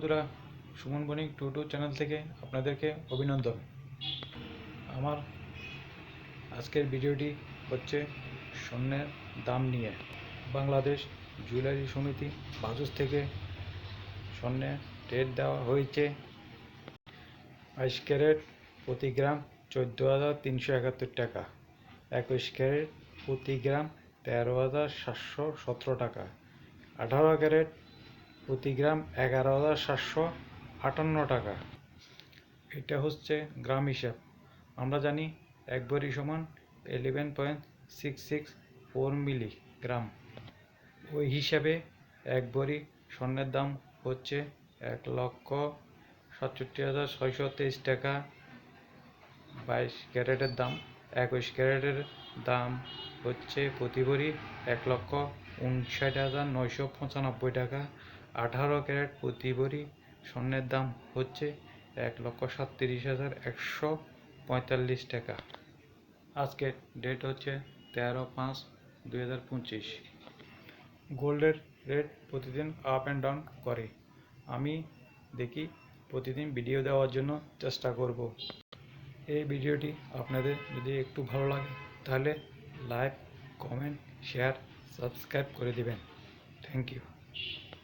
বন্ধুরা, Suman Banik two two channel থেকে আপনাদেরকে অভিনন্দন। আমার আজকের ভিডিওটি হচ্ছে স্বর্ণের দাম নিয়ে। বাংলাদেশ জুয়েলারি সমিতি বাজুস থেকে স্বর্ণের রেট দেওয়া হয়েছে। বাইশ ক্যারেট প্রতি গ্রাম চোদ্দ হাজার তিনশো একাত্তর টাকা। একুশ ক্যারেট প্রতি গ্রাম তেরো হাজার সাতশো সতেরো টাকা। আঠারো ক্যারেট প্রতি গ্রাম এগারো হাজার সাতশো আটান্ন টাকা। এটা হচ্ছে গ্রাম হিসাব। আমরা জানি এক ভরি সমান eleven point six six four milligram. ওই হিসাবে এক ভরি স্বর্ণের দাম হচ্ছে এক লক্ষ সাতষট্টি হাজার ছয়শো তেইশ টাকা। বাইশ ক্যারেটের দাম একুশ ক্যারেটের দাম হচ্ছে প্রতি ভরি এক লক্ষ উনষাট হাজার নয়শো পঁচানব্বই টাকা। আঠারো ক্যারেট প্রতি ভরি স্বর্ণের দাম হচ্ছে এক লক্ষ সাতত্রিশ হাজার একশো পঁয়তাল্লিশ টাকা। আজকে ডেট হচ্ছে তেরো পাঁচ দুই হাজার পঁচিশ। গোল্ডের রেট প্রতিদিন আপ অ্যান্ড ডাউন করে। আমি দেখি প্রতিদিন ভিডিও দেওয়ার জন্য চেষ্টা করব। এই ভিডিওটি আপনাদের যদি একটু ভালো লাগে, তাহলে লাইক, কমেন্ট, শেয়ার, সাবস্ক্রাইব করে দিবেন। Thank you.